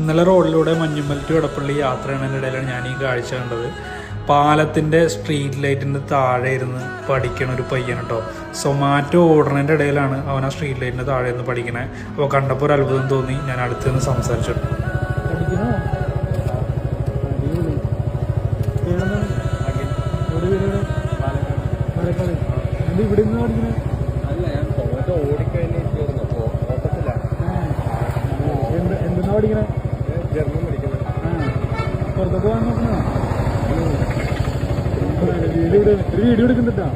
ഇന്നലെ റോഡിലൂടെ മഞ്ഞുമ്മൽ ടു യാത്ര യാത്ര ഇടയിലാണ് ഞാൻ ഈ കാഴ്ച കണ്ടത്. പാലത്തിന്റെ സ്ട്രീറ്റ് ലൈറ്റിന്റെ താഴെ ഇരുന്ന് പഠിക്കണ ഒരു പയ്യൻ കേട്ടോ സൊമാറ്റോ ഓടണേന്റെ ഇടയിലാണ് അവൻ ആ സ്ട്രീറ്റ് ലൈറ്റിന്റെ താഴെ ഇരുന്ന് പഠിക്കണേ. അപ്പോൾ കണ്ടപ്പോൾ ഒരു അത്ഭുതം തോന്നി. ഞാൻ അടുത്ത് നിന്ന് സംസാരിച്ചു. ഇവിടെ നിന്ന് പഠിക്കണേ അല്ല ഞാൻ ഓടിക്കഴിഞ്ഞിരിക്കുന്നു എന്ത് പഠിക്കണേ? ജർമ്മൻ പഠിക്കുന്നത് പോകാൻ നോക്കണോ വീഡിയോ ഒരു വീഡിയോ എടുക്കുന്നുണ്ടാ?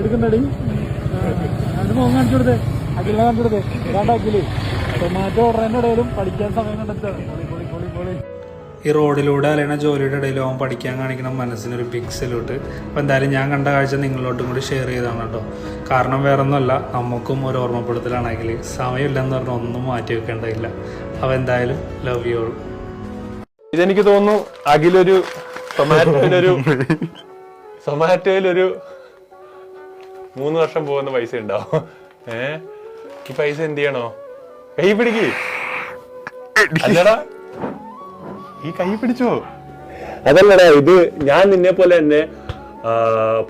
എടുക്കണ്ടടി കാണിച്ചു കൊടുത്തേ. അഖിലിനെ കാണിച്ചു കൊടുത്തേ. അഖിൽ. ടൊമാറ്റോ ഓർഡറിന്റെ ഇടയിലും പഠിക്കാൻ സമയം കണ്ടെത്താണ് ഈ റോഡിലൂടെ അല്ലെങ്കിൽ ജോലിയുടെ ഇടയിൽ അവൻ പഠിക്കാൻ കാണിക്കണം മനസ്സിനൊരു ബിഗ് സല്യൂട്ട് അപ്പോൾ എന്തായാലും ഞാൻ കണ്ട കാഴ്ച നിങ്ങളോട്ടും കൂടി ഷെയർ ചെയ്താണ് കേട്ടോ. കാരണം വേറെ ഒന്നുമല്ല നമുക്കും ഒരു ഓർമ്മപ്പെടുത്തലാണെങ്കിൽ സമയമില്ലെന്ന് പറഞ്ഞാൽ ഒന്നും മാറ്റി വെക്കേണ്ടതില്ല. അപ്പോൾ എന്തായാലും ലവ് യു ഓൾ ഇതെനിക്ക് തോന്നുന്നു അഖിലൊരു സൊമാറ്റോയിലൊരു സൊമാറ്റോയിലൊരു മൂന്ന് വർഷം പോകുന്ന പൈസ ഉണ്ടാവും. ഏ? ഈ പൈസ എന്ത് ചെയ്യണോ? കൈ പിടിക്ക്. അല്ലടാ ഈ കൈ പിടിച്ചോ? അതല്ലടാ ഇത് ഞാൻ നിന്നെ പോലെ തന്നെ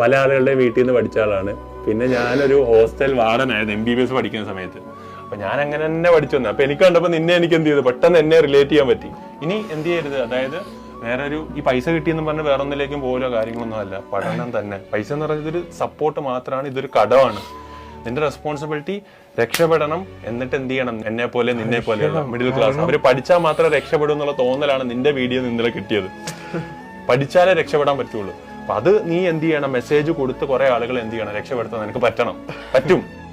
പല ആളുകളുടെയും വീട്ടിൽ നിന്ന് പഠിച്ച ആളാണ്. പിന്നെ ഞാനൊരു ഹോസ്റ്റൽ വാർഡനായിരുന്നു എം ബി ബി എസ് പഠിക്കുന്ന സമയത്ത്. അപ്പൊ ഞാൻ അങ്ങനെ തന്നെ പഠിച്ചു വന്നു. അപ്പൊ എനിക്ക് കണ്ടപ്പോ നിന്നെ എനിക്ക് എന്ത് ചെയ്തു? പെട്ടെന്ന് എന്നെ റിലേറ്റ് ചെയ്യാൻ പറ്റി. ഇനി എന്ത് ചെയ്യരുത്? അതായത് വേറെ ഒരു ഈ പൈസ കിട്ടിയെന്ന് പറഞ്ഞ് വേറെ ഒന്നിലേക്കും പോലോ കാര്യങ്ങളൊന്നും അല്ല. പഠനം തന്നെ. പൈസ എന്ന് പറയുന്നത് ഇതൊരു സപ്പോർട്ട് മാത്രമാണ് ഇതൊരു കടമാണ്. നിന്റെ റെസ്പോൺസിബിലിറ്റി രക്ഷപ്പെടണം. എന്നിട്ട് എന്ത് ചെയ്യണം? എന്നെ പോലെ നിന്നെ പോലെയുള്ള മിഡിൽ ക്ലാസ് അവർ പഠിച്ചാൽ മാത്രമേ രക്ഷപ്പെടൂ എന്നുള്ള തോന്നലാണ് നിന്റെ വീഡിയോ നിന്നലെ കിട്ടിയത്. പഠിച്ചാലേ രക്ഷപ്പെടാൻ പറ്റുള്ളൂ. അപ്പൊ അത് നീ എന്ത് ചെയ്യണം? മെസ്സേജ് കൊടുത്ത് കുറെ ആളുകൾ എന്ത് ചെയ്യണം? രക്ഷപ്പെടുത്താൻ നിനക്ക് പറ്റണം. പറ്റും.